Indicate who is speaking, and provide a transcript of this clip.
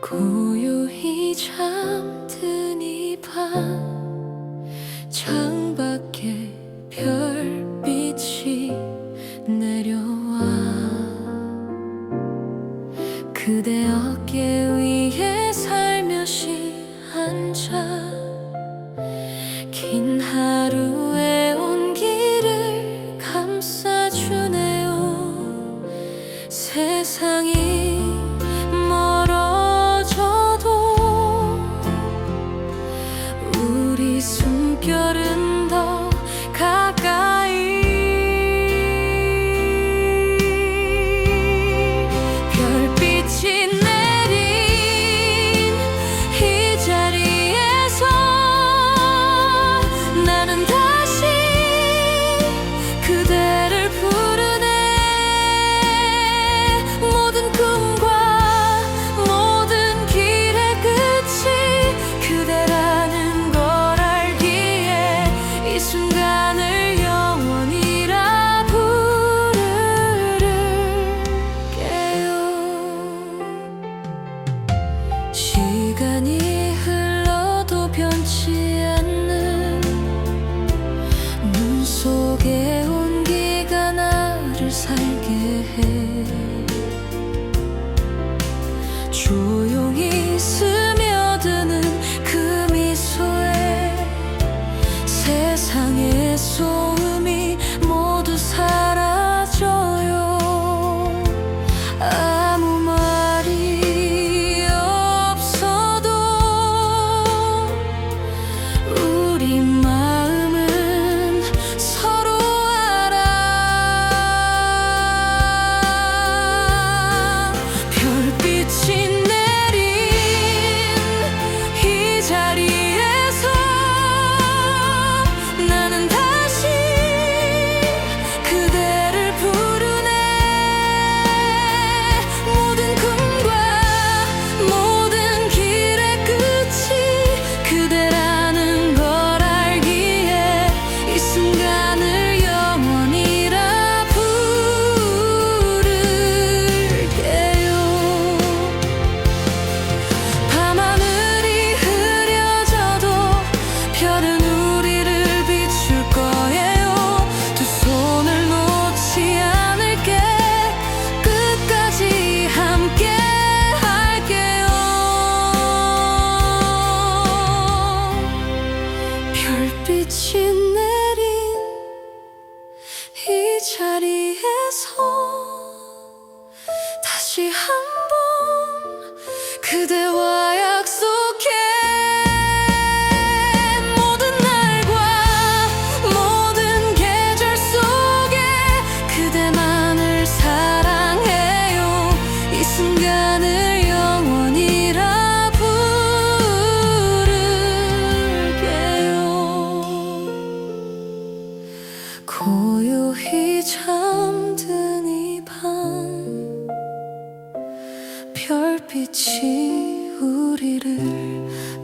Speaker 1: 고요히 잠든 이밤 창밖에 별빛이 내려와. 그대 어깨 위에 살며시 앉아. 조용히 스며드는 그 미소에 세상의 소 별빛이 내린 이 자리에서 다시 한번 그대와의 빛이 우리를